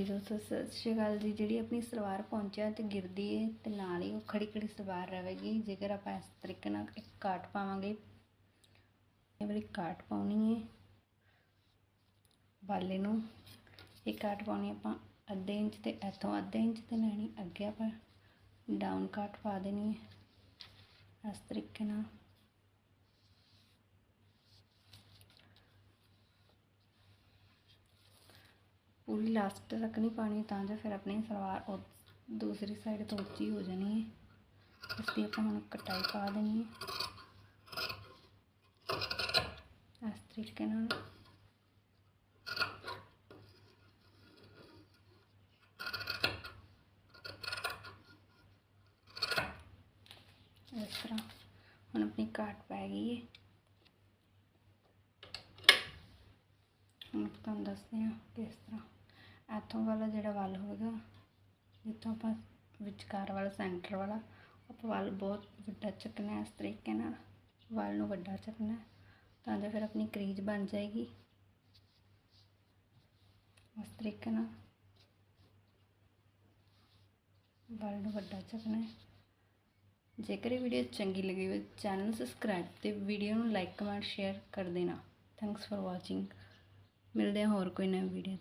ਜੀ ਦੋਸਤੋ ਸਤਿ ਸ਼੍ਰੀ ਅਕਾਲ ਜੀ, ਜਿਹੜੀ ਆਪਣੀ ਸਲਵਾਰ ਪਹੁੰਚਿਆ ਤੇ ਗਿਰਦੀ ਹੈ ਤੇ ਨਾਲ ਹੀ ਉਹ ਖੜੀ ਖੜੀ ਸਲਵਾਰ ਰਹੇਗੀ ਜੇਕਰ ਆਪਾਂ ਇਸ ਤਰੀਕੇ ਨਾਲ ਇੱਕ ਕਾਟ ਪਾਵਾਂਗੇ। ਇਹ ਵਾਲੀ ਕਾਟ ਪਾਉਣੀ ਹੈ ਬਾਲੇ ਨੂੰ। ਇਹ ਕਾਟ ਪਾਉਣੀ ਆਪਾਂ ਅੱਧੇ ਇੰਚ ਤੇ, ਇੱਥੋਂ ਅੱਧੇ ਇੰਚ ਤੇ ਲੈਣੀ। ਅੱਗੇ ਆਪਾਂ ਡਾਊਨ ਕਾਟ ਪਾ ਦੇਣੀ ਹੈ ਇਸ ਤਰੀਕੇ ਨਾਲ। ਪੂਰੀ ਲਾਸਟ ਤੱਕ ਨਹੀਂ ਪਾਣੀ ਤਾਂ ਜੋ ਫਿਰ ਆਪਣੀ ਸਲਵਾਰ ਉਹ ਦੂਸਰੀ ਸਾਈਡ ਤੋਂ ਉੱਚੀ ਹੋ ਜਾਣੀ ਹੈ ਇਸ ਦੀ ਆਪਾਂ ਹੁਣ ਕਟਾਈ ਪਾ ਦੇਣੀ ਹੈ ਇਸ ਤਰੀਕੇ ਨਾਲ ਇਸ ਤਰ੍ਹਾਂ ਹੁਣ ਆਪਣੀ ਕਾਟ ਪੈ ਗਈ ਹੈ ਹੁਣ ਤੁਹਾਨੂੰ ਦੱਸਦੇ ਹਾਂ ਕਿਸ ਤਰ੍ਹਾਂ ਇੱਥੋਂ ਵਾਲਾ ਜਿਹੜਾ ਵੱਲ ਹੋਵੇਗਾ, ਜਿੱਥੋਂ ਆਪਾਂ ਵਿਚਕਾਰ ਵਾਲਾ, ਸੈਂਟਰ ਵਾਲਾ, ਆਪਾਂ ਵੱਲ ਬਹੁਤ ਵੱਡਾ ਚੱਕਣਾ ਇਸ ਤਰੀਕੇ ਨਾਲ ਵੱਲ ਨੂੰ ਵੱਡਾ ਚੱਕਣਾ ਤਾਂ ਜੋ ਫਿਰ ਆਪਣੀ ਕਰੀਜ਼ ਬਣ ਜਾਏਗੀ। ਇਸ ਤਰੀਕੇ ਨਾਲ ਵੱਲ ਨੂੰ ਵੱਡਾ ਚੱਕਣਾ ਜੇਕਰ ਇਹ ਵੀਡੀਓ ਚੰਗੀ ਲੱਗੀ ਹੋਵੇ ਚੈਨਲ ਸਬਸਕ੍ਰਾਈਬ ਤੇ ਵੀਡੀਓ ਨੂੰ ਲਾਈਕ ਕਮੈਂਟ ਸ਼ੇਅਰ ਕਰ ਦੇਣਾ। ਥੈਂਕਸ ਫॉर ਵਾਚਿੰਗ ਮਿਲਦੇ ਹਾਂ ਹੋਰ ਕੋਈ ਨਵੀਂ ਵੀਡੀਓ